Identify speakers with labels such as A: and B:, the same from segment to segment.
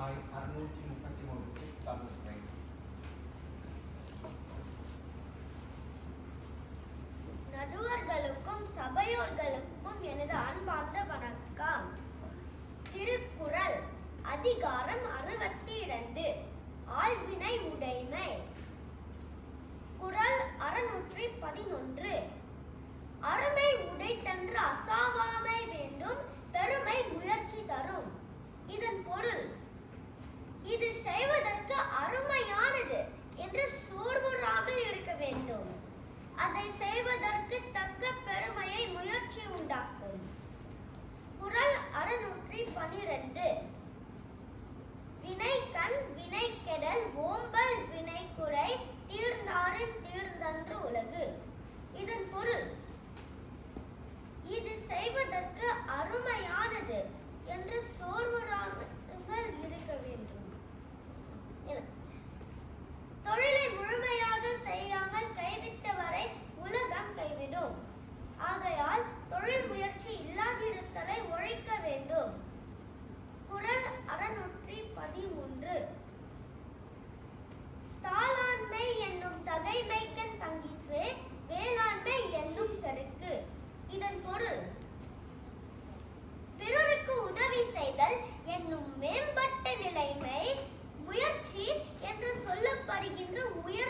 A: சாய் அறுநூற்றி முப்பத்தி மூணு சிக்ஸ் தமிழ் ரைட் நடுவர்களுக்கும் சபையோர்களுக்கும் எனது அன்பார்ந்த வணக்கம். திருக்குறள் அதிகாரம் அறுபத்தி இரண்டு ஆழ்வினை உடைமை. குரல் அறுநூற்றி பதினொன்று. அருமை உடைத்தன்று அசாவாமை. இது அருமையானது என்று சோர்வுறாமல் இருக்க வேண்டும். அதை செய்வதற்கு தக்க பெருமையை முயற்சி உண்டாக்கும். குரல் அறுநூற்றி பனிரெண்டு. வினை கண் வினை கெடல் ஓம்பல் வினை குறை தீர்ந்தாரின் தீர்ந்தன்று உலகு. இதன் பொருள் இது செய்வதற்கு அருமையானது என்று சோர்வுறாமல் மேம்பட்ட நிலைமை முயற்சி என்று சொல்லப்படுகின்ற உயர்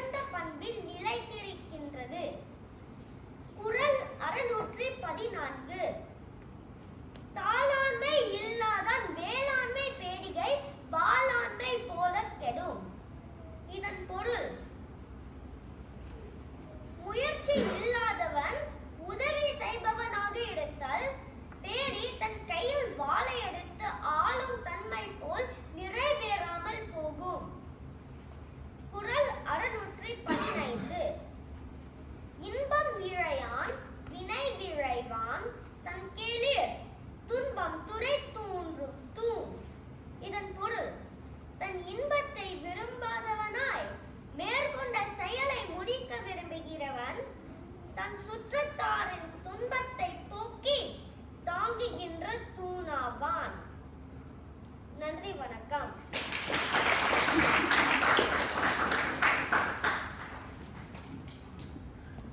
A: துன்பத்தை போக்கி தாங்குகின்ற தூணாவான். நன்றி வணக்கம்.